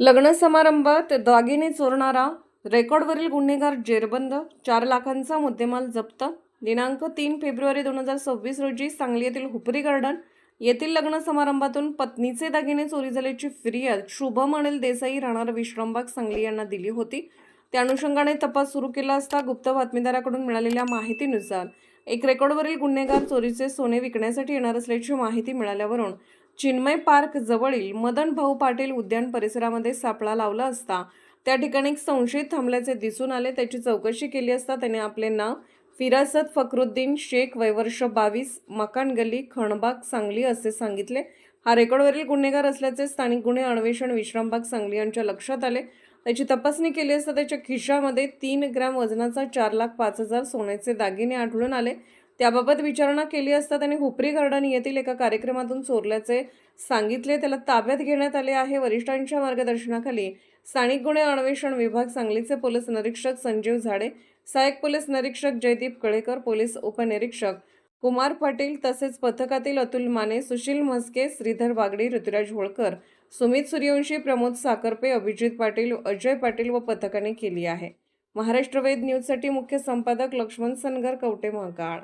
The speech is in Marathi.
लग्न समारंभात दागिने चोरणारा रेकॉर्डवरील गुन्हेगार जेरबंद चार लाखांचा मुद्देमाल जप्त दिनांक तीन फेब्रुवारी दोन हजार सव्वीस रोजी सांगली येथील हुपरी गार्डन येथील लग्न समारंभातून पत्नीचे दागिने चोरी झाल्याची फिर्याद शुभम अनिल देसाई राहणार विश्रामबाग सांगली यांना दिली होती. त्या अनुषंगाने तपास सुरू केला असता गुप्त बातमीदाराकडून मिळालेल्या माहितीनुसार एक रेकॉर्डवरील गुन्हेगार चोरीचे सोने विकण्यासाठी येणार असल्याची माहिती मिळाल्यावरून चिन्मय पार्क जवळील मदन भाऊ पाटील उद्यान परिसरामध्ये सापळा लावला असता त्या ठिकाणी संशयित थांबल्याचे दिसून आले. त्याची चौकशी केली असता त्याने आपले नाव फिरासत फखरुद्दीन शेख वयवर्ष बावीस मकान गल्ली खणबाग सांगली असे सांगितले. हा रेकॉर्डवरील गुन्हेगार असल्याचे स्थानिक गुन्हे अन्वेषण विश्रामबाग सांगली यांच्या लक्षात आले. त्याची तपासणी केली असता त्याच्या खिशामध्ये तीन ग्रॅम वजनाचा चार लाख पाच हजार सोन्याचे दागिने आढळून आले. त्याबाबत विचारणा केली असता त्याने हुपरी गार्डन येथील एका कार्यक्रमातून चोरल्याचे सांगितले. त्याला ताब्यात घेण्यात आले आहे वरिष्ठांच्या मार्गदर्शनाखाली. स्थानिक गुन्हे अन्वेषण विभाग सांगलीचे पोलीस निरीक्षक संजीव झाडे सहाय्यक पोलीस निरीक्षक जयदीप कळेकर पोलीस उपनिरीक्षक कुमार पाटील तसेच पथकातील अतुल माने सुशील म्हस्के श्रीधर वागडी ऋतुराज होळकर सुमित सूर्यवंशी प्रमोद साकरपे अभिजित पाटील अजय पाटील व पथकाने केली आहे. महाराष्ट्र वेद न्यूजसाठी मुख्य संपादक लक्ष्मण सनगर कवटे महाकाळ.